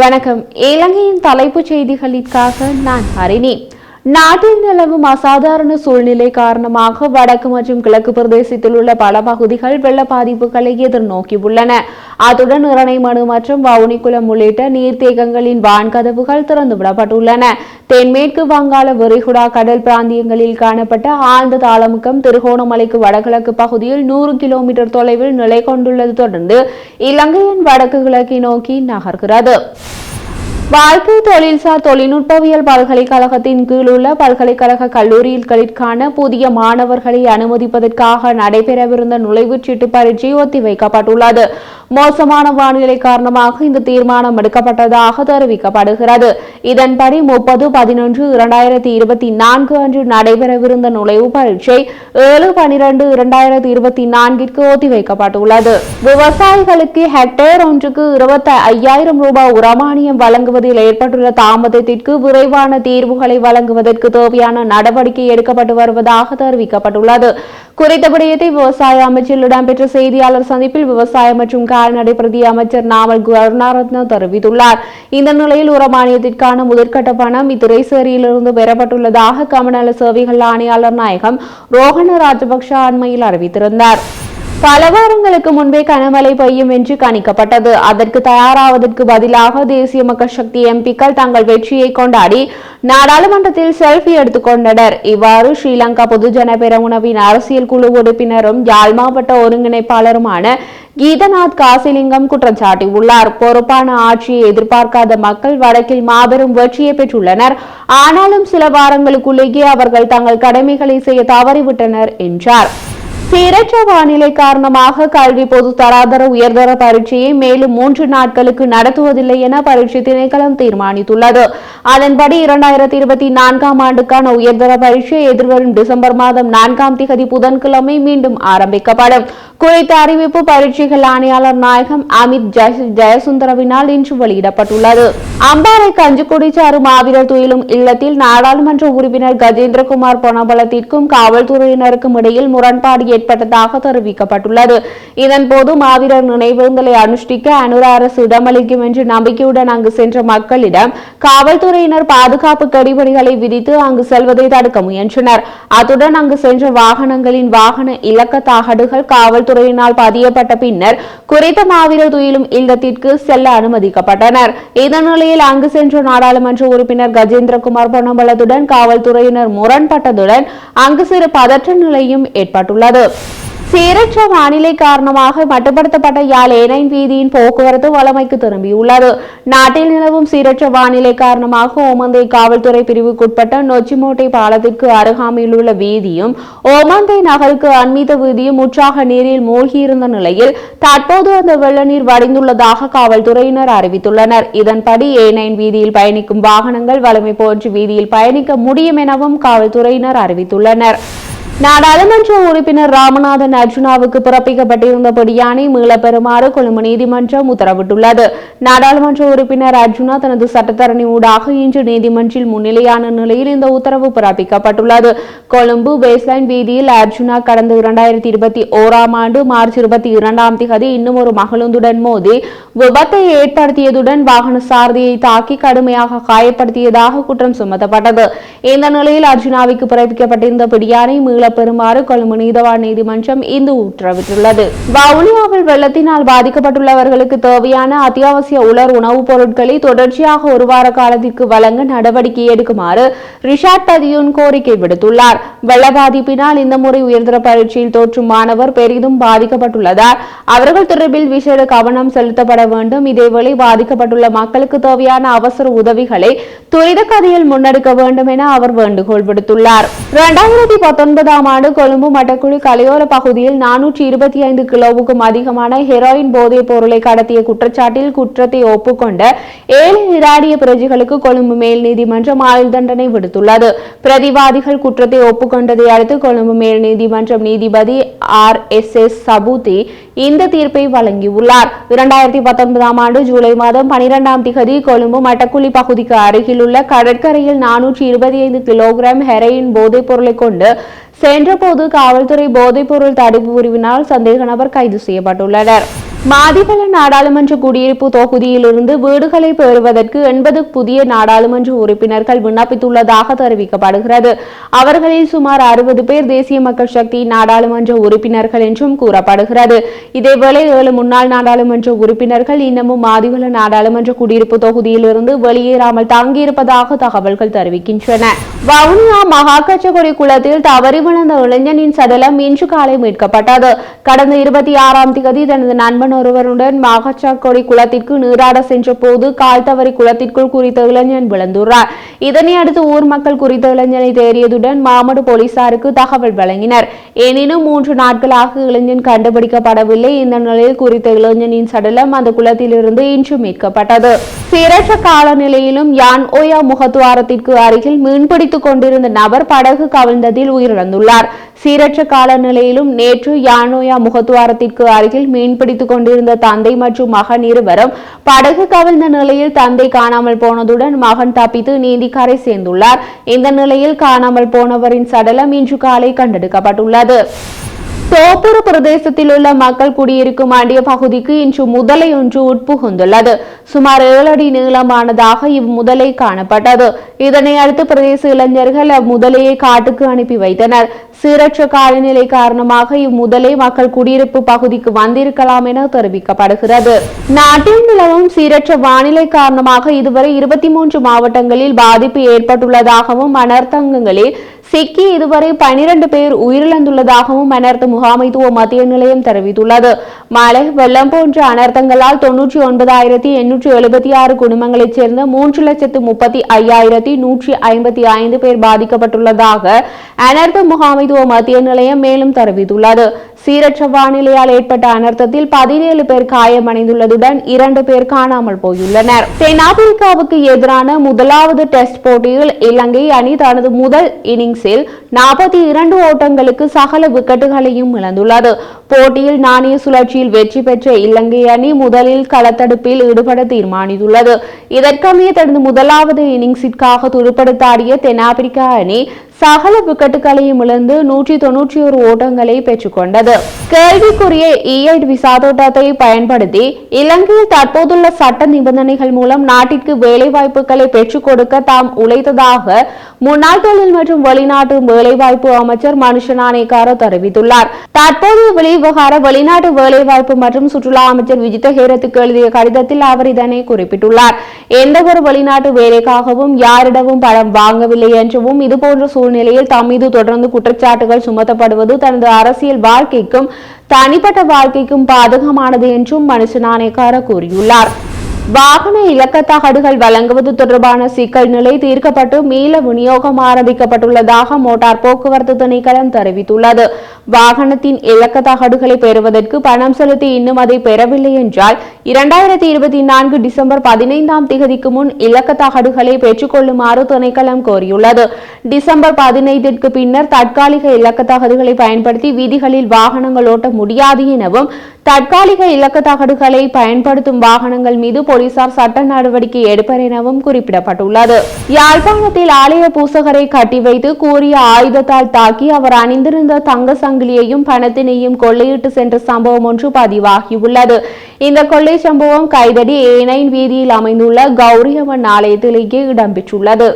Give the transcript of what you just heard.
வணக்கம். இலங்கையின் தலைப்புச் செய்திகளுக்காக நான் ஹரிணி. நாட்டில் நிலவும் அசாதாரண சூழ்நிலை காரணமாக வடக்கு மற்றும் கிழக்கு பிரதேசத்தில் உள்ள பல பகுதிகள் வெள்ள பாதிப்புகளை எதிர்நோக்கியுள்ளன. அத்துடன் இரணைமடு மற்றும் வவுனிக்குளம் உள்ளிட்ட நீர்த்தேக்கங்களின் வான்கதவுகள் திறந்துவிடப்பட்டுள்ளன. தென்மேற்கு வங்காள விரிகுடா கடல் பிராந்தியங்களில் காணப்பட்ட ஆழ்ந்த தாளமுக்கம் திருகோணமலைக்கு வடகிழக்கு பகுதியில் நூறு கிலோமீட்டர் தொலைவில் நிலை கொண்டுள்ளது. தொடர்ந்து இலங்கையின் வடக்கு கிழக்கை நோக்கி நகர்கிறது. வாழ்க்கை தொழில்சார் தொழில்நுட்பவியல் பல்கலைக்கழகத்தின் கீழ் உள்ள பல்கலைக்கழக கல்லூரிகளுக்கான புதிய மாணவர்களை அனுமதிப்பதற்காக நடைபெறவிருந்த நுழைவுச் சீட்டு பரீட்சை ஒத்திவைக்கப்பட்டுள்ளது. மோசமான வானிலை காரணமாக இந்த தீர்மானம் எடுக்கப்பட்டதாக தெரிவிக்கப்படுகிறது. இதன்படி முப்பது பதினொன்று இரண்டாயிரத்தி இருபத்தி நான்கு அன்று நடைபெறவிருந்த நுழைவு பரீட்சை ஏழு பனிரெண்டு இரண்டாயிரத்தி இருபத்தி நான்கிற்கு ஒத்திவைக்கப்பட்டுள்ளது. விவசாயிகளுக்கு ஹெக்டேர் ஒன்றுக்கு இருபத்தி ஐயாயிரம் ரூபாய் உரமானியம் வழங்குவதில் ஏற்பட்டுள்ள தாமதத்திற்கு விரைவான தீர்வுகளை வழங்குவதற்கு தேவையான நடவடிக்கை எடுக்கப்பட்டு வருவதாக தெரிவிக்கப்பட்டுள்ளது. குறித்த விடயத்தை விவசாய அமைச்சில் இடம்பெற்ற செய்தியாளர் சந்திப்பில் விவசாய மற்றும் கால்நடை பிரதி அமைச்சர் நாமல் கருணாரத்ன தெரிவித்துள்ளார். இந்த நிலையில் உரமானியத்திற்கான முதற்கட்ட பணம் இத்துறைசேரியிலிருந்து பெறப்பட்டுள்ளதாக கமநல சேவைகள் ஆணையாளர் நாயகம் ரோஹண ராஜபக்ஷ அண்மையில் அறிவித்திருந்தார். பல வாரங்களுக்கு முன்பே கனமழை பெய்யும் என்று கணிக்கப்பட்டது. அதற்கு தயாராவதற்கு பதிலாக தேசிய மக்கள் சக்தி எம்பிக்கள் தங்கள் வெற்றியை கொண்டாடி நாடாளுமன்றத்தில் செல்ஃபி எடுத்துக்கொண்டனர் இவ்வாறு ஸ்ரீலங்கா பொதுஜன பெரமுனவின் அரசியல் குழு உறுப்பினரும் யாழ் மாவட்ட ஒருங்கிணைப்பாளருமான கீதநாத் காசிலிங்கம் குற்றம் சாட்டியுள்ளார். பொறுப்பான ஆட்சியை எதிர்பார்க்காத மக்கள் வடக்கில் மாபெரும் வெற்றியை பெற்றுள்ளனர். ஆனாலும் சில வாரங்களுக்குள்ளேயே அவர்கள் தங்கள் கடமைகளை செய்ய தவறிவிட்டனர் என்றார். சீரற்ற வானிலை காரணமாக கல்வி பொது தராதர உயர்தர பரீட்சையை மேலும் மூன்று நாட்களுக்கு நடத்துவதில்லை என பரீட்சை திணைக்களம் தீர்மானித்துள்ளது. அதன்படி இரண்டாயிரத்தி இருபத்தி நான்காம் ஆண்டுக்கான உயர்தர பரீட்சை எதிர்வரும் டிசம்பர் மாதம் நான்காம் திகதி புதன்கிழமை மீண்டும் ஆரம்பிக்கப்படும். குறித்த அறிவிப்பு பரீட்சைகள் ஆணையாளர் நாயகம் அமித் ஜெய- ஜெயசுந்தரவினால் இன்று வெளியிடப்பட்டுள்ளது. அம்பாறை கஞ்சிக்குடிச்சாறு மாவீரர் துயிலும் இல்லத்தில் நாடாளுமன்ற உறுப்பினர் கஜேந்திரகுமார் பொனபலத்திற்கும் காவல்துறையினருக்கும் இடையில் முரண்பாடு ஏற்பட்டதாக தெரிவிக்கப்பட்டுள்ளது. இதன்போது மாவீரர் நினைவேந்தலை அனுஷ்டிக்க அனுர அரசு இடமளிக்கும் என்று நம்பிக்கையுடன் அங்கு சென்ற மக்களிடம் காவல்துறையினர் பாதுகாப்பு கடிபடிகளை விதித்து அங்கு செல்வதை தடுக்க முயன்றனர். அத்துடன் அங்கு சென்ற வாகனங்களின் வாகன இலக்க தகடுகள் காவல்துறையினால் பதியப்பட்ட பின்னர் குறித்த மாவீரர் துயிலும் இல்லத்திற்கு செல்ல அனுமதிக்கப்பட்டனர். இதன் நிலையில் அங்கு சென்ற நாடாளுமன்ற உறுப்பினர் கஜேந்திரகுமார் பொன்னம்பலத்துடன் காவல்துறையினர் முரண்பட்டதுடன் அங்கு சிறு பதற்ற நிலையும் ஏற்பட்டுள்ளது. சீரற்ற வானிலை காரணமாக மட்டுப்படுத்தப்பட்ட யாழ் ஏனைன் வீதியின் போக்குவரத்து வளமைக்கு திரும்பியுள்ளது. நாட்டில் நிலவும் சீரற்ற வானிலை காரணமாக ஓமந்தை காவல்துறை பிரிவுக்குட்பட்ட நொச்சிமோட்டை பாலத்திற்கு அருகாமையில் உள்ள வீதியும் ஓமந்தை நகருக்கு அண்மித்த வீதியும் முற்றாக நீரில் மூழ்கியிருந்த நிலையில் தற்போது அந்த வெள்ள நீர் வடிந்துள்ளதாக காவல்துறையினர் அறிவித்துள்ளனர். இதன்படி ஏனைன் வீதியில் பயணிக்கும் வாகனங்கள் வளமை போன்று வீதியில் பயணிக்க முடியும் எனவும் காவல்துறையினர் அறிவித்துள்ளனர். நாடாளுமன்ற உறுப்பினர் ராமநாதன் அர்ஜுனாவுக்கு பிறப்பிக்கப்பட்டிருந்த பிடியாணை பெறுமாறு கொழும்பு நீதிமன்றம் உத்தரவிட்டுள்ளது. நாடாளுமன்ற உறுப்பினர் அர்ஜுனா தனது சட்டத்தரணி ஊடாக இன்று நீதிமன்றில் முன்னிலையான நிலையில் இந்த உத்தரவு பிறப்பிக்கப்பட்டுள்ளது. கொழும்பு பேஸ்லைன் வீதியில் அர்ஜுனா கடந்த இரண்டாயிரத்தி இருபத்தி ஓராம் ஆண்டு மார்ச் இருபத்தி இரண்டாம் திகதி இன்னும் ஒரு மகளுந்துடன் மோதி விபத்தை ஏற்படுத்தியதுடன் வாகன சாரதியை தாக்கி கடுமையாக காயப்படுத்தியதாக குற்றம் சுமத்தப்பட்டது. இந்த நிலையில் அர்ஜுனாவுக்கு பிறப்பிக்கப்பட்டிருந்த பிடியானை மீள பெறுமாறு கொழும்பு நீதவான் நீதிமன்றம் இன்று உத்தரவிட்டுள்ளது. வவுனியாவில் வெள்ளத்தினால் பாதிக்கப்பட்டுள்ளவர்களுக்கு தேவையான அத்தியாவசிய உலர் உணவுப் பொருட்களை தொடர்ச்சியாக ஒரு வார காலத்திற்கு வழங்க நடவடிக்கை எடுக்குமாறு ரிஷாட் பதியூன் கோரிக்கை விடுத்துள்ளார். வெள்ள பாதிப்பினால் இந்த முறை உயர்தர பயிற்சியில் தோற்றும் மாணவர் பெரிதும் பாதிக்கப்பட்டுள்ளதால் அவர்கள் தொடர்பில் விசேட கவனம் செலுத்தப்பட வேண்டும். இதேவேளை பாதிக்கப்பட்டுள்ள மக்களுக்கு தேவையான அவசர உதவிகளை துரித கதையில் முன்னெடுக்க வேண்டும் என அவர் வேண்டுகோள் விடுத்துள்ளார். இரண்டாயிரத்தி பத்தொன்பதாம் ஆண்டு கொழும்பு மட்டக்குழு கலையோர பகுதியில் நானூற்றி இருபத்தி ஐந்து கிலோவுக்கும் அதிகமான ஹெரோயின் போதைப் பொருளை கடத்திய குற்றச்சாட்டில் குற்றத்தை ஒப்புக்கொண்ட ஏழு இராடிய பிரஜைகளுக்கு கொழும்பு மேல் நீதிமன்றம் ஆயுள் தண்டனை விடுத்துள்ளது. பிரதிவாதிகள் குற்றத்தை ஒப்புக்கொண்டதை அடுத்து கொழும்பு மேல் நீதிமன்றம் நீதிபதி ஆர். எஸ். எஸ். சபூதி இந்த தீர்ப்பை வழங்கியுள்ளார். இரண்டாயிரத்தி பத்தொன்பதாம் ஆண்டு ஜூலை மாதம் பனிரெண்டாம் திகதி கொழும்பு மட்டக்குழி பகுதிக்கு அருகிலுள்ள கடற்கரையில் நானூற்றி இருபத்தி ஐந்து கிலோகிராம் ஹெரோயின் போதைப் பொருளை கொண்டு சென்றபோது காவல்துறை போதைப்பொருள் தடுப்பு பிரிவினால் சந்தேக நபர் கைது செய்யப்பட்டுள்ளனர். மாதிபல நாடாளுமன்ற குடியிருப்பு தொகுதியிலிருந்து வீடுகளை பெறுவதற்கு எண்பது புதிய நாடாளுமன்ற உறுப்பினர்கள் விண்ணப்பித்துள்ளதாக தெரிவிக்கப்படுகிறது. அவர்களில் சுமார் அறுபது பேர் தேசிய மக்கள் சக்தி நாடாளுமன்ற உறுப்பினர்கள் என்றும் கூறப்படுகிறது. இதேவேளை ஏழு முன்னாள் நாடாளுமன்ற உறுப்பினர்கள் இன்னமும் மாதிபல நாடாளுமன்ற குடியிருப்பு தொகுதியிலிருந்து வெளியேறாமல் தங்கியிருப்பதாக தகவல்கள் தெரிவிக்கின்றன. வவுனியா மகாக்கச்சகுடி குளத்தில் தவறி விழுந்த இளைஞனின் சடலம் இன்று காலை மீட்கப்பட்டது. கடந்த இருபத்தி ஆறாம் தேதி தனது நண்பன் மாணவன் ஒருவருடன் மாகச்சாக்கோடி குளத்திற்கு நீராட சென்ற போது கால் தவறி குளத்திற்குள் குறித்த இளைஞன் விழுந்துள்ளார். இதனை அடுத்து ஊர் மக்கள் குறித்த இளைஞனை தேறியதுடன் மாமடு போலீசாருக்கு தகவல் வழங்கினர். எனினும் மூன்று நாட்களாக இளைஞன் கண்டுபிடிக்கப்படவில்லை. இந்த நிலையில் குறித்த இளைஞனின் சடலம் அந்த குளத்திலிருந்து இன்று மீட்கப்பட்டது. சீரற்ற காலநிலையிலும் யான் ஓயா முகத்துவாரத்திற்கு அருகில் மீன்பிடித்துக் கொண்டிருந்த நபர் படகு கவிழ்ந்ததில் உயிரிழந்துள்ளார். சீரற்ற காலநிலையிலும் நேற்று யானோயா முகத்துவாரத்திற்கு அருகில் மீன்பிடித்துக் கொண்டிருந்த தந்தை மற்றும் மகன் இருவரும் படகு கவிழ்ந்த நிலையில் தந்தை காணாமல் போனதுடன் மகன் தப்பித்து நீந்தி கரை சேர்ந்துள்ளார். இந்த நிலையில் காணாமல் போனவரின் சடலம் இன்று காலை கண்டெடுக்கப்பட்டுள்ளது. சோப்பூர் பிரதேசத்தில் உள்ள மக்கள் குடியிருக்கும் ஆண்டிய பகுதிக்கு இன்று முதலை ஒன்று உட்புகுந்துள்ளது. சுமார் ஏழு அடி நீளமானதாக இவ்முதலை காணப்பட்டது. இதனை அடுத்து பிரதேச இளைஞர்கள் அம்முதலையை காட்டுக்கு அனுப்பி வைத்தனர். சீரற்ற காலநிலை காரணமாக இம்முதலை மக்கள் குடியிருப்பு பகுதிக்கு வந்திருக்கலாம் என தெரிவிக்கப்படுகிறது. நாட்டில் நிலவும் சீரற்ற வானிலை காரணமாக இதுவரை இருபத்தி மூன்று மாவட்டங்களில் பாதிப்பு ஏற்பட்டுள்ளதாகவும் அனர்த்தங்களில் சிக்கி இதுவரை பனிரண்டு பேர் உயிரிழந்துள்ளதாகவும் அனர்த்த முகாமைத்துவ மத்திய நிலையம் தெரிவித்துள்ளது. மழை வெள்ளம் போன்ற அனர்த்தங்களால் தொன்னூற்றி ஒன்பதாயிரத்தி எண்ணூற்றி எழுபத்தி ஆறு குடும்பங்களைச் சேர்ந்த மூன்று லட்சத்து முப்பத்தி ஐயாயிரத்தி நூற்றி ஐம்பத்தி ஐந்து பேர் பாதிக்கப்பட்டுள்ளதாக அனர்த்த முகாமைத்துவ மத்திய நிலையம் மேலும் தெரிவித்துள்ளது. சீரற்ற வானிலையால் ஏற்பட்ட அனர்த்தத்தில் பதினேழு பேர் காயமடைந்துள்ளதுடன் இரண்டு பேர் காணாமல் போயுள்ளனர். தென்னாப்பிரிக்காவுக்கு எதிரான முதலாவது டெஸ்ட் போட்டியில் இலங்கை அணி தனது முதல் இன்னிங்ஸில் நாற்பத்தி இரண்டு ஓட்டங்களுக்கு சகல விக்கெட்டுகளையும் இழந்துள்ளது. போட்டியில் நாணய சுழற்சியில் வெற்றி பெற்ற இலங்கை அணி முதலில் களத்தடுப்பில் ஈடுபட தீர்மானித்துள்ளது. இதற்கமைய தனது முதலாவது இன்னிங்ஸிற்காக துடுப்படுத்தாடிய தென்னாப்பிரிக்கா அணி சகல விக்கெட்டுகளையும் இழந்து நூற்றி தொன்னூற்றி ஒரு ஓட்டங்களை பெற்றுக்கொண்டது. கேள்விக்குரிய e இஎட் விசா தோட்டத்தை பயன்படுத்தி இலங்கையில் தற்போதுள்ள சட்ட நிபந்தனைகள் மூலம் நாட்டிற்கு வேலைவாய்ப்புகளை பெற்றுக் கொடுக்க தாம் உழைத்ததாக முன்னாள் தொழில் மற்றும் வெளிநாட்டு வேலைவாய்ப்பு அமைச்சர் மனுஷனானேக்கார தெரிவித்துள்ளார். தற்போது வெளிவிவகார வெளிநாட்டு வேலைவாய்ப்பு மற்றும் சுற்றுலா அமைச்சர் விஜித ஹேரத்துக்கு எழுதிய கடிதத்தில் அவர் இதனை குறிப்பிட்டுள்ளார். எந்த ஒரு வெளிநாட்டு வேலைக்காகவும் யாரிடமும் பணம் வாங்கவில்லை என்றும் இதுபோன்ற சூழ்நிலையில் தம் மீது தொடர்ந்து குற்றச்சாட்டுகள் சுமத்தப்படுவது தனது அரசியல் வாழ்க்கைக்கும் தனிப்பட்ட வாழ்க்கைக்கும் பாதகமானது என்றும் மனுஷ நாணயக்கார கூறியுள்ளார். வாகன இலக்கத்தகடுகள் வழங்குவது தொடர்பான சிக்கல் நிலை தீர்க்கப்பட்டு மீள விநியோகம் ஆரம்பிக்கப்பட்டுள்ளதாக மோட்டார் போக்குவரத்து திணைக்களம் தெரிவித்துள்ளது. வாகனத்தின் இலக்க தகடுகளை பெறுவதற்கு பணம் செலுத்தி இன்னும் அதை பெறவில்லை என்றால் இரண்டாயிரத்தி இருபத்தி நான்கு டிசம்பர் பதினைந்தாம் தேதிக்கு முன் இலக்க இலக்கத்தகடுகளை பெற்றுக்கொள்ளுமாறு திணைக்களம் கோரியுள்ளது. டிசம்பர் பதினைந்திற்கு பின்னர் தற்காலிக இலக்க தகடுகளை பயன்படுத்தி வீதிகளில் வாகனங்கள் ஓட்ட முடியாது எனவும் தற்காலிக இலக்க தகடுகளை பயன்படுத்தும் வாகனங்கள் மீது போலீசார் சட்ட நடவடிக்கை எடுப்பர் எனவும் குறிப்பிடப்பட்டுள்ளது. யாழ்ப்பாணத்தில் ஆலய பூசகரை கட்டி வைத்து கூறிய ஆயுதத்தால் தாக்கி அவர் அணிந்திருந்த தங்க சங்கிலியையும் பணத்தினையும் கொள்ளையிட்டு சென்ற சம்பவம் ஒன்று பதிவாகியுள்ளது. இந்த கொள்ளை சம்பவம் கைதடி ஏனைன் வீதியில் அமைந்துள்ள கௌரியம்மன் ஆலயத்திலேயே இடம்பெற்றுள்ளது.